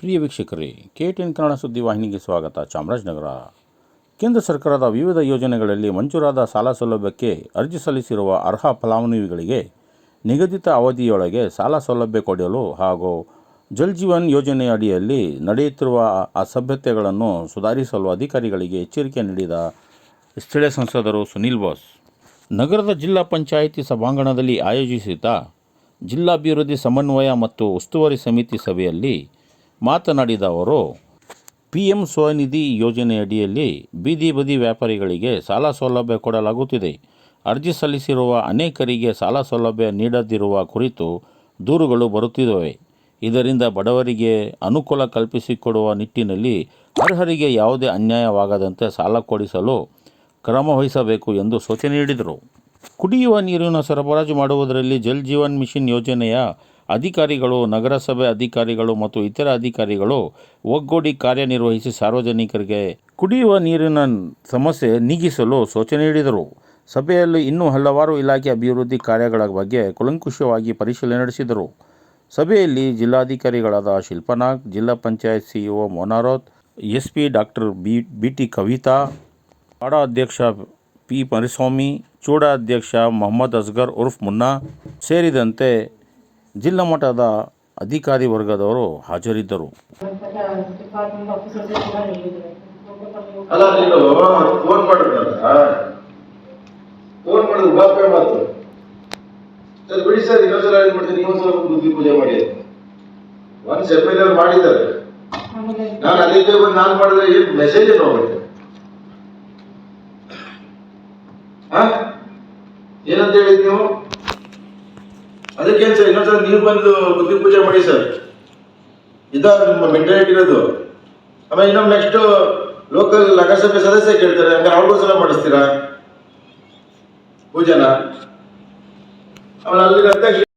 ಪ್ರಿಯ ವೀಕ್ಷಕರೇ, K ten Kannada ಸುದ್ದಿ ವಾಹಿನಿಗೆ ಸ್ವಾಗತ. ಚಾಮರಾಜನಗರ. ಕೇಂದ್ರ ಸರ್ಕಾರದ ವಿವಿಧ ಯೋಜನೆಗಳಲ್ಲಿ ಮಂಜೂರಾದ ಸಾಲ ಸೌಲಭ್ಯಕ್ಕೆ ಅರ್ಜಿ ಸಲ್ಲಿಸಿರುವ ಅರ್ಹ ಫಲಾನುಭವಿಗಳಿಗೆ ನಿಗದಿತ ಅವಧಿಯೊಳಗೆ ಸಾಲ ಸೌಲಭ್ಯ ಕೊಡಲು ಹಾಗೂ ಜಲ್ ಜೀವನ್ ಯೋಜನೆಯ ಅಡಿಯಲ್ಲಿ ನಡೆಯುತ್ತಿರುವ ಅಸಭ್ಯತೆಗಳನ್ನು ಸುಧಾರಿಸಲು ಅಧಿಕಾರಿಗಳಿಗೆ ಎಚ್ಚರಿಕೆ ನೀಡಿದ ಸ್ಥಳೀಯ ಸಂಸದರು ಸುನೀಲ್ ಬೋಸ್. ನಗರದ ಜಿಲ್ಲಾ ಪಂಚಾಯಿತಿ ಸಭಾಂಗಣದಲ್ಲಿ ಆಯೋಜಿಸಿದ್ದ ಜಿಲ್ಲಾಭಿವೃದ್ಧಿ ಸಮನ್ವಯ ಮತ್ತು ಉಸ್ತುವಾರಿ ಸಮಿತಿ ಸಭೆಯಲ್ಲಿ ಮಾತನಾಡಿದ ಅವರು ಪಿ ಎಂ ಸ್ವನಿಧಿ ಯೋಜನೆಯಡಿಯಲ್ಲಿ ಬೀದಿ ಬದಿ ವ್ಯಾಪಾರಿಗಳಿಗೆ ಸಾಲ ಸೌಲಭ್ಯ ಕೊಡಲಾಗುತ್ತಿದೆ. ಅರ್ಜಿ ಸಲ್ಲಿಸಿರುವ ಅನೇಕರಿಗೆ ಸಾಲ ಸೌಲಭ್ಯ ನೀಡದಿರುವ ಕುರಿತು ದೂರುಗಳು ಬರುತ್ತಿದ್ದಾವೆ. ಇದರಿಂದ ಬಡವರಿಗೆ ಅನುಕೂಲ ಕಲ್ಪಿಸಿಕೊಡುವ ನಿಟ್ಟಿನಲ್ಲಿ ಅರ್ಹರಿಗೆ ಯಾವುದೇ ಅನ್ಯಾಯವಾಗದಂತೆ ಸಾಲ ಕೊಡಿಸಲು ಕ್ರಮ ವಹಿಸಬೇಕು ಎಂದು ಸೂಚನೆ ನೀಡಿದರು. ಕುಡಿಯುವ ನೀರಿನ ಸರಬರಾಜು ಮಾಡುವುದರಲ್ಲಿ ಜಲ್ ಜೀವನ್ ಮಿಷನ್ ಯೋಜನೆಯ ಅಧಿಕಾರಿಗಳು, ನಗರಸಭೆ ಅಧಿಕಾರಿಗಳು ಮತ್ತು ಇತರ ಅಧಿಕಾರಿಗಳು ಒಗ್ಗೂಡಿ ಕಾರ್ಯನಿರ್ವಹಿಸಿ ಸಾರ್ವಜನಿಕರಿಗೆ ಕುಡಿಯುವ ನೀರಿನ ಸಮಸ್ಯೆ ನೀಗಿಸಲು ಸೂಚನೆ ನೀಡಿದರು. ಸಭೆಯಲ್ಲಿ ಇನ್ನೂ ಹಲವಾರು ಇಲಾಖೆ ಅಭಿವೃದ್ಧಿ ಕಾರ್ಯಗಳ ಬಗ್ಗೆ ಕುಲಂಕುಷವಾಗಿ ಪರಿಶೀಲನೆ ನಡೆಸಿದರು. ಸಭೆಯಲ್ಲಿ ಜಿಲ್ಲಾಧಿಕಾರಿಗಳಾದ ಶಿಲ್ಪನಾಗ್, ಜಿಲ್ಲಾ panchayat CEO Monaroth S P doctor B B T Kavitha ವಾಡಾ ಅಧ್ಯಕ್ಷ ಪಿ ಮರಿಸ್ವಾಮಿ ಚೂಡಾ ಅಧ್ಯಕ್ಷ ಮೊಹಮ್ಮದ್ ಅಸ್ಗರ್ ಉರ್ಫ್ ಮುನ್ನಾ ಸೇರಿದಂತೆ ಜಿಲ್ಲಾ ಮಟ್ಟದ ಅಧಿಕಾರಿ ವರ್ಗದವರು ಹಾಜರಿದ್ದರು. ಬಿಡಿ ಸರ್ ಇನ್ನೊಂದ್ಸಲ ಏನ್ ಮಾಡ್ತೀನಿ ಇನ್ನೊಂದ್ಸಲ ಬುದ್ಧಿ ಪೂಜೆ ಮಾಡಿ. ಒನ್ಸ್ ಎಫ್ ಐ ಆರ್ ಮಾಡಿದ್ದಾರೆ. ನಾನು ಅದಕ್ಕೆ ನಾನು ಮಾಡಿದ್ರೆ ಏನ್ ಮೆಸೇಜ್ ಹೋಗ್ಬಿಟ್ಟೆ ಹಾ? ಏನಂತ ಹೇಳಿದ್ ನೀವು? ಅದಕ್ಕೇನ್ ಸರ್ ಇನ್ನೊಂದ್ಸಲ ನೀವು ಬಂದು ಬುದ್ಧಿ ಪೂಜೆ ಮಾಡಿ ಸರ್. ಇದ ನಿಮ್ಮ ಮೆಂಟಾಲಿಟಿ ಇರೋದು. ಆಮೇಲೆ ಇನ್ನೊಮ್ಮೆ ನೆಕ್ಸ್ಟ್ ಲೋಕಲ್ ನಗರಸಭೆ ಸದಸ್ಯ ಕೇಳ್ತಾರೆ, ಹಂಗಾರೆ ಅವ್ರಿಗೋಸ್ಕರ ಮಾಡಿಸ್ತೀರಾ? ಪೂಜೆನ? ಆಮೇಲೆ ಅಲ್ಲಿ ಅಧ್ಯಕ್ಷ